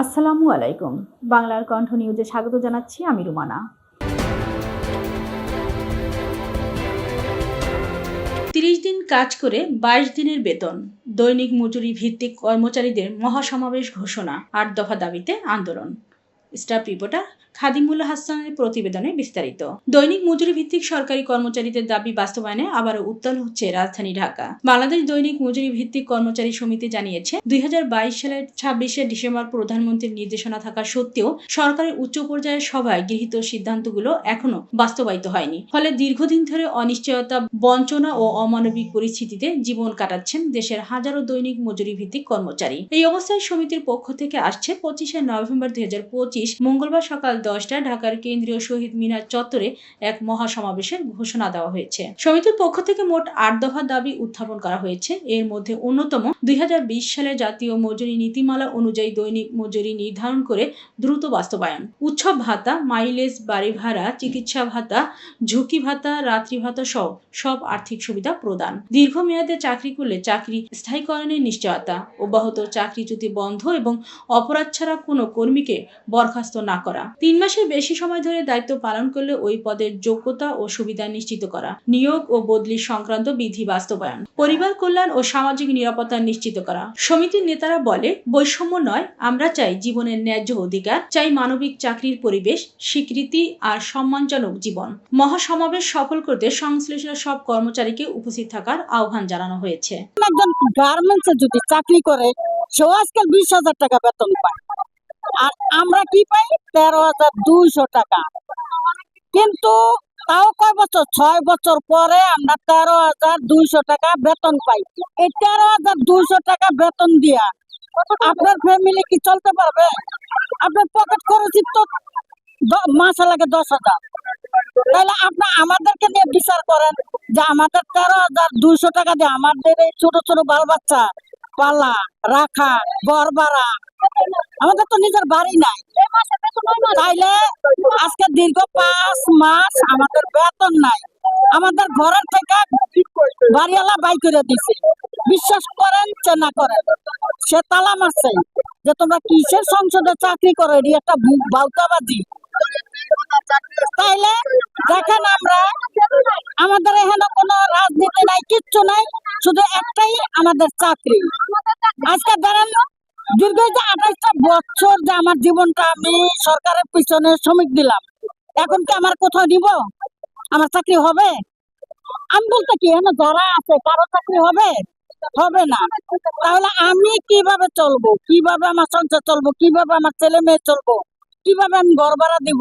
আসসালামু আলাইকুম। বাংলার কণ্ঠ নিউজে স্বাগত জানাচ্ছি আমি রুমানা। তিরিশ দিন কাজ করে বাইশ দিনের বেতন, দৈনিক মজুরি ভিত্তিক কর্মচারীদের মহাসমাবেশ ঘোষণা, আট দফা দাবিতে আন্দোলন। স্টাফ রিপোর্টার খাদিমুল্লাহ হাসানের প্রতিবেদনে বিস্তারিত। দৈনিক মজুরি ভিত্তিক সরকারি কর্মচারীদের দাবি বাস্তবায়নে আবারও উত্তাল হচ্ছে রাজধানী ঢাকা। বাংলাদেশ দৈনিক মজুরি ভিত্তিক কর্মচারী সমিতি জানিয়েছে, দুই সালের ছাব্বিশে ডিসেম্বর প্রধানমন্ত্রীর নির্দেশনা থাকা সত্ত্বেও সরকারের উচ্চ পর্যায়ের সভায় গৃহীত সিদ্ধান্তগুলো এখনও বাস্তবায়িত হয়নি। ফলে দীর্ঘদিন ধরে অনিশ্চয়তা, বঞ্চনা ও অমানবিক পরিস্থিতিতে জীবন কাটাচ্ছেন দেশের হাজারো দৈনিক মজুরি ভিত্তিক কর্মচারী। এই অবস্থায় সমিতির পক্ষ থেকে আসছে পঁচিশে নভেম্বর দুই মঙ্গলবার সকাল দশটায় ঢাকার কেন্দ্রীয় শহীদ মিনার চত্বরে এক মহাসমাবেশের ঘোষণা দেওয়া হয়েছে। সমিতির পক্ষ থেকে মোট আট দফা দাবি উত্থাপন করা হয়েছে। এর মধ্যে অন্যতম দুই হাজার বিশ সালে জাতীয় মজুরি নীতিমালা অনুযায়ী দৈনিক মজুরি নির্ধারণ করে দ্রুত বাস্তবায়ন। উৎসব ভাতা, মাইলেজ, বাড়ি ভাড়া, চিকিৎসা ভাতা, ঝুঁকি ভাতা, রাত্রি ভাতা সহ সব আর্থিক সুবিধা প্রদান। দীর্ঘমেয়াদে চাকরি করলে চাকরি স্থায়ীকরণের নিশ্চয়তা, অব্যাহত চাকরিচ্যুতি বন্ধ এবং অপরাধ ছাড়া কোনো কর্মীকে বরখাস্ত না করা। তিন মাসের বেশি সময় ধরে দায়িত্ব পালন করলে ওই পদের যোগ্যতা ও সুবিধা নিশ্চিত করা। নিয়োগ ও বদলি সংক্রান্ত বিধি বাস্তবায়ন। পরিবার কল্যাণ ও সামাজিক নিরাপত্তা নিশ্চিত করা। সমিতির নেতারা বলে, বৈষম্য নয়, আমরা চাই জীবনের ন্যায্য অধিকার, চাই মানবিক চাকরির পরিবেশ, স্বীকৃতি আর সম্মানজনক জীবন। মহাসমাবেশ সফল করতে সংশ্লিষ্ট সব কর্মচারীকে উপস্থিত থাকার আহ্বান জানানো হয়েছে। গার্মেন্টসে যদি চাকরি করে সেও আজকাল বিশ হাজার টাকা বেতন পায়। আর আমরা কি পাই? তেরো হাজার দুইশো টাকা। কিন্তু তাও কয় বছর? ছয় বছর পরে আমরা তেরো হাজার দুইশো টাকা বেতন পাই। এই তেরো হাজার দুইশো টাকা বেতন দিয়া আপনার ফ্যামিলি কি চলতে পারবে? আপনার পকেট খরচই তো মাসে লাগে দশ হাজার। তাহলে আপনি, আমাদেরকে নিয়ে বিচার করেন যে আমাদের তেরো হাজার দুইশো টাকা দিয়ে আমাদের এই ছোট ছোট বাল বাচ্চা, পালা, রাখা, ঘর ভাড়া আমাদের তো নিজের বাড়ি নাই। তাইলে আজকে দীর্ঘ পাঁচ মাস আমাদের বেতন নাই। আমাদের ঘরের থেকে বাড়িওয়ালা বাই করে দিছে। বিশ্বাস করেন যে না করেন, সে তালা মারছে যে তোমরা কিসের সংসদে চাকরি করো? এটি একটা বাউতাবাজি তাইলে দেখেন আমরা, আমাদের এখানে কোনো রাজনীতি নাই, কিচ্ছু নাই, শুধু একটাই আমাদের চাকরি। আজকে ধরেন দীর্ঘ যে বছর যে আমার জীবনটা আমি সরকারের পিছনে শ্রমিক দিলাম, এখন কি আমার কোথাও আমার চাকরি হবে? আমি বলতে কি হ্যাঁ যারা আছে, কারও চাকরি হবে? হবে না। তাহলে আমি কীভাবে চলবো? কীভাবে আমার সংসার চলবো? কীভাবে আমার ছেলে মেয়ে চলবো? কীভাবে আমি ঘর ভাড়া দিব?